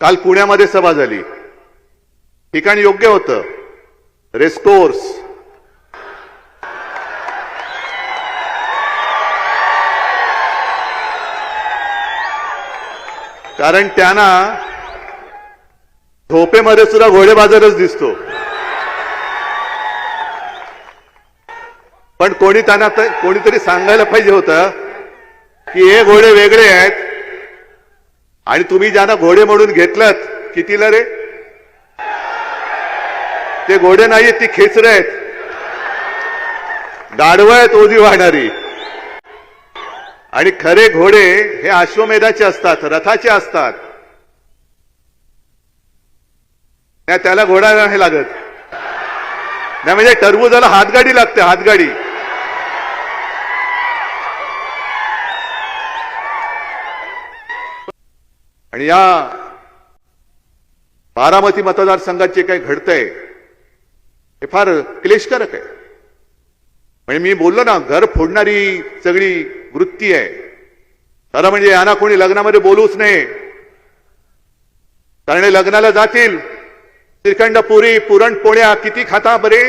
काल पुण्यामध्ये सभा झाली. ठिकाण योग्य होतं. रेस्कोर्स. कारण त्यांना झोपेमध्ये सुद्धा घोडेबाजारच दिसतो. पण कोणी त्यांना कोणीतरी सांगायला पाहिजे होतं की हे घोडे वेगळे आहेत आणि तुम्ही ज्यांना घोडे म्हणून घेतलात कितीला रे? ते घोडे नाहीत ती खेचर आहेत. गाढव आहेत ओझी वाहणारी. आणि खरे घोडे हे अश्वमेधाचे असतात रथाचे असतात. त्या- त्याला घोडा नाही लागत. नाही म्हणजे टरबुजाला हातगाडी लागते हातगाडी. आणि या बारामती मतदारसंघात जे काही घडतंय हे फार क्लेशकारक आहे. म्हणजे मी बोललो ना घर फोडणारी सगळी वृत्ती आहे. खरं म्हणजे यांना कोणी लग्नामध्ये बोलूच नाही कारण लग्नाला जातील. श्रीखंड पुरी पुरणपोळ्या किती खाता बरे?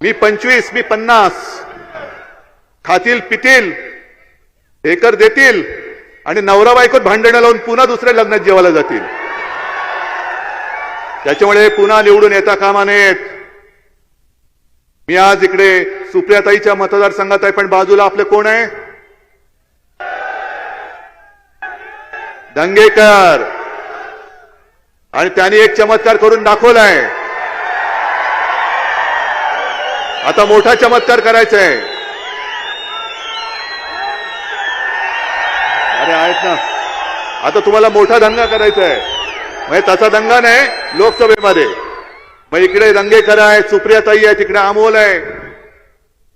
मी पंचवीस मी पन्नास. खातील पितील. एकर देतील. आणि नवरा बायकोत भांडणं लावून पुन्हा दुसऱ्या लग्नात जेवायला जातील. त्याच्यामुळे पुन्हा निवडून येता कामा नयेत. मी आज इकडे सुप्रियाताईच्या मतदारसंघात आहे पण बाजूला आपले कोण आहे? दंगेकर. आणि त्यांनी एक चमत्कार करून दाखवलाय. आता मोठा चमत्कार करायचा आहे आहेत ना आता तुम्हाला मोठा दंगा करायचा आहे. म्हणजे तसा दंगा नाही लोकसभेमध्ये. मग इकडे दंगेकर आहे सुप्रियाताई आहे तिकडे अमोल आहे.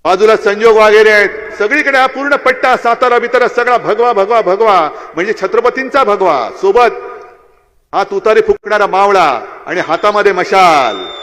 बाजूला संजोग वगैरे आहेत. सगळीकडे हा पूर्ण पट्टा सातारा बितारा सगळा भगवा भगवा भगवा. म्हणजे छत्रपतींचा भगवा सोबत. हा तुतारी फुकणारा मावळा आणि हातामध्ये मशाल.